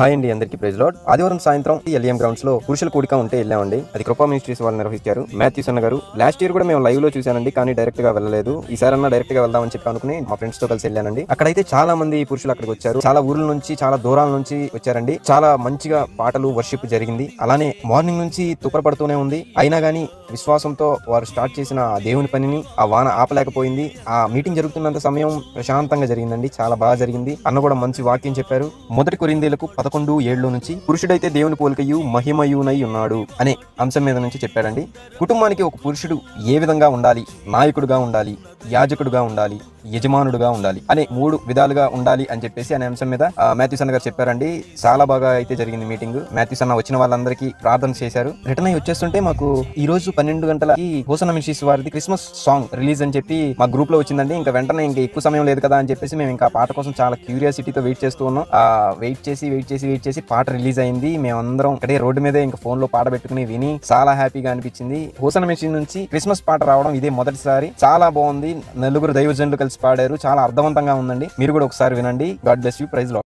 Hi అండి అందరికి praise lord. ఆదివారం సాయంత్రం ఎల్ఎం గ్రౌండ్స్లో పురుషుల కూడిక ఉంటే వెళ్ళామండి. అది కృపా మినిస్ట్రీస్ వాళ్ళు నిర్వహించారు. మ్యాథ్యూస్ అన్న గారు లాస్ట్ ఇయర్ కూడా మేము లైవ్లో చూశానండి కానీ డైరెక్ట్గా వెళ్ళలేదు. ఈసారి అన్న డైరెక్ట్గా వెళ్దామని చెప్పి అనుకుని మా ఫ్రెండ్స్తో కలిసి వెళ్ళానండి. అక్కడైతే చాలా మంది పురుషులు అక్కడికి వచ్చారు. చాలా ఊర్ల నుంచి చాలా దూరాల నుంచి వచ్చారండి. చాలా మంచిగా పాటలు వర్షిప్ జరిగింది. అలానే మార్నింగ్ నుంచి తుప్పరపడుతూనే ఉంది. అయినా గానీ విశ్వాసంతో వారు స్టార్ట్ చేసిన ఆ దేవుని పనిని ఆ వాన ఆపలేకపోయింది. ఆ మీటింగ్ జరుగుతున్నంత సమయం ప్రశాంతంగా జరిగిందండి. చాలా బాగా జరిగింది. అన్న కూడా మంచి వాక్యం చెప్పారు. మొదటి కొరిందేలకు పద పదకొండు ఏళ్ళు నుంచి పురుషుడైతే దేవుని పోలికయు మహిమయునై ఉన్నాడు అనే అంశం మీద నుంచి చెప్పాడండి. కుటుంబానికి ఒక పురుషుడు ఏ విధంగా ఉండాలి? నాయకుడుగా ఉండాలి? యాజకుడుగా ఉండాలి యజమానుడుగా ఉండాలి అనే మూడు విధాలుగా ఉండాలి అని చెప్పేసి అనే అంశం మీద మాథ్యూస్ అన్న గారు చెప్పారండి. చాలా బాగా అయితే జరిగింది మీటింగ్. మాథ్యూస్ అన్న వచ్చిన వాళ్ళందరికీ ప్రార్థన చేశారు. రిటర్న్ అయ్యి వచ్చేస్తుంటే మాకు ఈ రోజు పన్నెండు గంటలకి హోసన మిషిస్ వారిది క్రిస్మస్ సాంగ్ రిలీజ్ అని చెప్పి మా గ్రూప్లో వచ్చిందండి. ఇంకా వెంటనే ఇంకా ఎక్కువ సమయం లేదు కదా అని చెప్పేసి మేము ఇంకా పాట కోసం చాలా క్యూరియాసిటీతో వెయిట్ చేస్తూ ఉన్నాం. ఆ వెయిట్ చేసి వెయిట్ చేసి వెయిట్ చేసి పాట రిలీజ్ అయింది. మేమందరం ఇక్కడే రోడ్డు మీదే ఇంకా ఫోన్లో పాట పెట్టుకుని విని చాలా హ్యాపీగా అనిపించింది. హోసన మిషన్ నుంచి క్రిస్మస్ పాట రావడం ఇదే మొదటిసారి. చాలా బాగుంది. నలుగురు దైవజనులు కలిసి పాడారు. చాలా అర్థవంతంగా ఉందండి. మీరు కూడా ఒకసారి వినండి. God bless you. ప్రైజ్లో